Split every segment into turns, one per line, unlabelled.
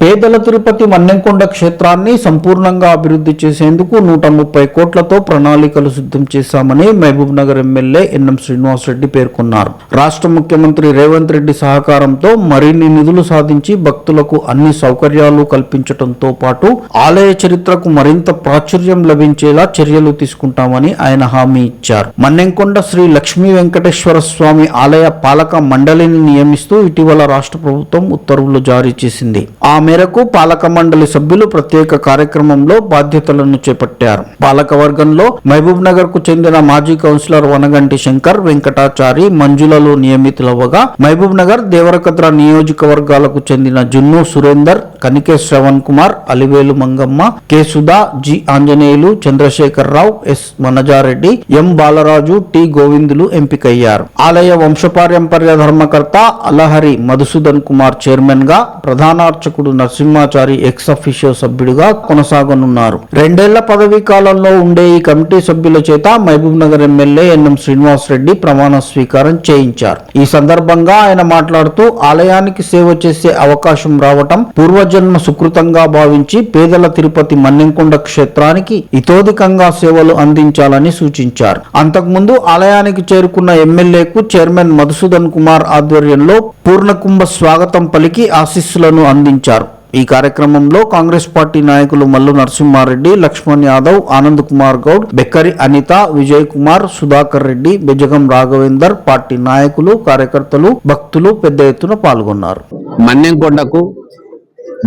పేదల తిరుపతి మన్నెంకొండ క్షేత్రాన్ని సంపూర్ణంగా అభివృద్ధి చేసేందుకు నూట ముప్పై కోట్లతో ప్రణాళికలు సిద్ధం చేశామని మహబూబ్ నగర్ ఎమ్మెల్యే ఎన్ఎం శ్రీనివాసరెడ్డి పేర్కొన్నారు. రాష్ట్ర ముఖ్యమంత్రి రేవంత్ రెడ్డి సహకారంతో మరిన్ని నిధులు సాధించి భక్తులకు అన్ని సౌకర్యాలు కల్పించడంతో పాటు ఆలయ చరిత్రకు మరింత ప్రాచుర్యం లభించేలా చర్యలు తీసుకుంటామని ఆయన హామీ ఇచ్చారు. మన్నెంకొండ శ్రీ లక్ష్మీ వెంకటేశ్వర స్వామి ఆలయ పాలక మండలిని నియమిస్తూ ఇటీవల రాష్ట్ర ప్రభుత్వం ఉత్తర్వులు జారీ చేసింది. ఆమె మేరకు పాలక మండలి సభ్యులు ప్రత్యేక కార్యక్రమంలో బాధ్యతలను చేపట్టారు. పాలక వర్గంలో మహబూబ్ నగర్కు చెందిన మాజీ కౌన్సిలర్ వనగంటి శంకర్ వెంకటాచారి మంజులలో నియమితులవ్వగా మహబూబ్ నగర్ దేవరకద్ర నియోజకవర్గాలకు చెందిన Junnu Surender Kanike Shravan Kumar Alivelu Mangamma K Sudha G Anjaneyulu Chandrashekar Rao S Manaja Reddy M Balaraju T Govindulu ఎంపికయ్యారు. ఆలయ వంశపారంపర్య ధర్మకర్త అలహరి మధుసూదన్ కుమార్ చైర్మన్గా ప్రధానార్చకుడు నరసింహాచారి ఎక్స్ అఫీషియో సభ్యుడిగా కొనసాగనున్నారు. రెండేళ్ళ పదవీ కాలంలో ఉండే ఈ కమిటీ సభ్యుల చేత మహబూబ్ నగర్ ఎమ్మెల్యే ఎన్ఎం శ్రీనివాస్ రెడ్డి ప్రమాణ స్వీకారం చేయించారు. ఈ సందర్భంగా ఆయన మాట్లాడుతూ ఆలయానికి సేవ చేసే అవకాశం రావటం పూర్వజన్మ సుకృతంగా భావించి పేదల తిరుపతి మన్నెంకొండ క్షేత్రానికి ఇతోధికంగా సేవలు అందించాలని సూచించారు. అంతకుముందు ఆలయానికి చేరుకున్న ఎమ్మెల్యేకు చైర్మన్ మధుసూదన్ కుమార్ ఆధ్వర్యంలో పూర్ణకుంభ స్వాగతం పలికి ఆశీస్సులను అందించారు. ఈ కార్యక్రమంలో కాంగ్రెస్ పార్టీ నాయకులు మల్లు నరసింహారెడ్డి లక్ష్మణ్ యాదవ్ ఆనంద్ కుమార్ గౌడ్ బెక్కరి అనిత విజయ్ కుమార్ సుధాకర్ రెడ్డి బెజగం రాఘవేందర్ పార్టీ నాయకులు కార్యకర్తలు భక్తులు పెద్ద ఎత్తున పాల్గొన్నారు.
మన్నెంకొండకు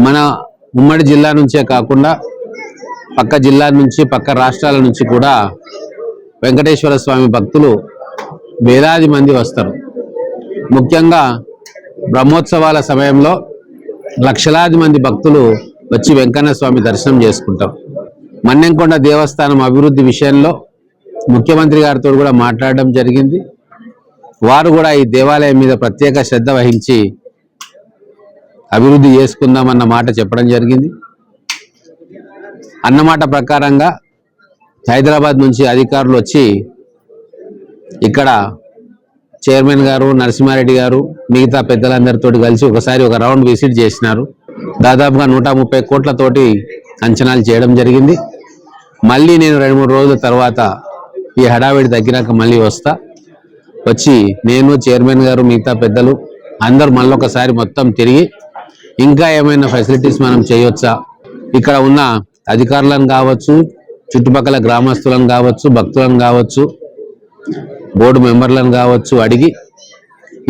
మన ఉమ్మడి జిల్లా నుంచే కాకుండా పక్క జిల్లా నుంచి పక్క రాష్ట్రాల నుంచి కూడా వెంకటేశ్వర స్వామి భక్తులు వేలాది మంది వస్తారు. ముఖ్యంగా బ్రహ్మోత్సవాల సమయంలో లక్షలాది మంది భక్తులు వచ్చి వెంకన్న స్వామి దర్శనం చేసుకుంటాం. మన్నెంకొండ దేవస్థానం అభివృద్ధి విషయంలో ముఖ్యమంత్రి గారితో కూడా మాట్లాడడం జరిగింది. వారు కూడా ఈ దేవాలయం మీద ప్రత్యేక శ్రద్ధ వహించి అభివృద్ధి చేసుకుందామన్న మాట చెప్పడం జరిగింది. అన్నమాట ప్రకారంగా హైదరాబాద్ నుంచి అధికారులు వచ్చి ఇక్కడ చైర్మన్ గారు నరసింహారెడ్డి గారు మిగతా పెద్దలందరితో కలిసి ఒకసారి ఒక రౌండ్ విజిట్ చేసినారు. దాదాపుగా నూట ముప్పై కోట్లతోటి అంచనాలు చేయడం జరిగింది. మళ్ళీ నేను రెండు మూడు రోజుల తర్వాత ఈ హడావిడి తగ్గినాక మళ్ళీ వస్తా. వచ్చి నేను చైర్మన్ గారు మిగతా పెద్దలు అందరూ మళ్ళొకసారి మొత్తం తిరిగి ఇంకా ఏమైనా ఫెసిలిటీస్ మనం చేయొచ్చా? ఇక్కడ ఉన్న అధికారులను కావచ్చు చుట్టుపక్కల గ్రామస్తులను కావచ్చు భక్తులను కావచ్చు బోర్డు మెంబర్లను కావచ్చు అడిగి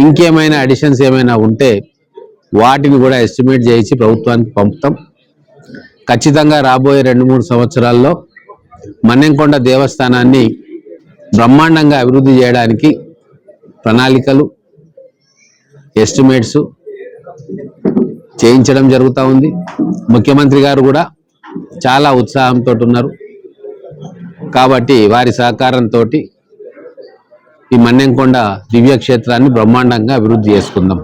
ఇంకేమైనా అడిషన్స్ ఏమైనా ఉంటే వాటిని కూడా ఎస్టిమేట్ చేయించి ప్రభుత్వానికి పంపుతాం. ఖచ్చితంగా రాబోయే రెండు మూడు సంవత్సరాల్లో మన్నెంకొండ దేవస్థానాన్ని బ్రహ్మాండంగా అభివృద్ధి చేయడానికి ప్రణాళికలు ఎస్టిమేట్స్ చేయించడం జరుగుతూ ఉంది. ముఖ్యమంత్రి గారు కూడా చాలా ఉత్సాహంతో ఉన్నారు. కాబట్టి వారి సహకారంతో ఈ మన్నెంకొండ దివ్యక్షేత్రాన్ని బ్రహ్మాండంగా అభివృద్ధి చేసుకుందాం.